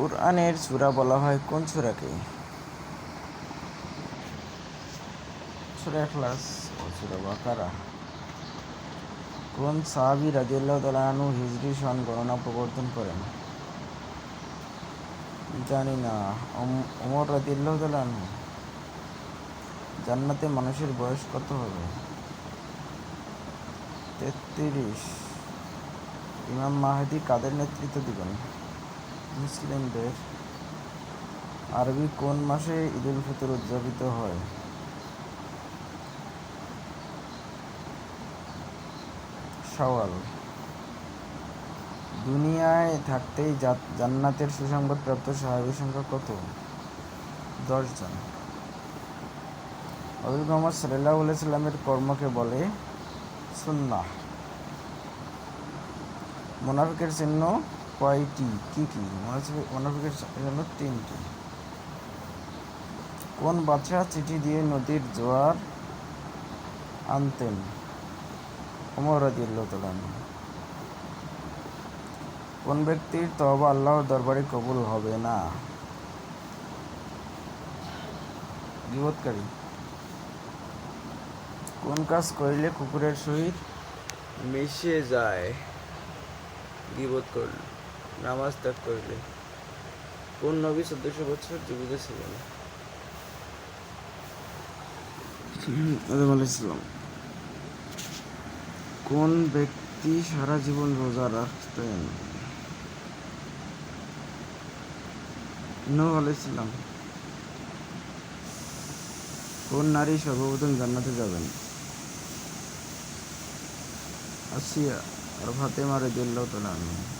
কোরআনের সূরা বলা হয় কোন সূরাকে? ও বাকারা। কোন সাহাবী তাআলা হিজরি সন গণনা প্রবর্তন করেন? জানি না। ওম- ওমর তাআলা জান্নাতে মানুষের বয়স কত হবে? তেত্রিশ। ইমাম মাহাদি কাদের নেতৃত্ব দিবেন? মুসলিমদের আরবি কোন মাসে ঈদুল ফিতর উদযাপিত হয়? সওয়াল, দুনিয়ায় থাকতেই জান্নাতের জান্নাতের সুসংবাদপ্রাপ্ত সাহাবী সংখ্যা কত? দশজন হজরত মোহাম্মদ সাল্লাহ সাল্লামের কর্মকে বলে সুন্নাহ। মোনাফিকের চিহ্ন কয়টি? কি কি? মোনাফিকের চিহ্ন তিনটি। কোন বাদশাহ চিঠি দিয়ে নদীর জোয়ার আনতেন? কোন ব্যক্তির তওবা আল্লাহর দরবারে কবুল হবে না? কোন কাজ করিলে কুকুরের সহিত মিশে যায়? গিবত করলে। নামাজ ত্যাগ করলে কোন নবী চোদ্দশো বছর জীবিত ছিলেন কোন ব্যক্তি সারা জীবন রোজা রাখতেন? কোন নারী সর্বপ্রথম জান্নাতে যাবেন? আসিয়া আর ফাতেমা রাদিয়াল্লাহু তাআলা আনহা।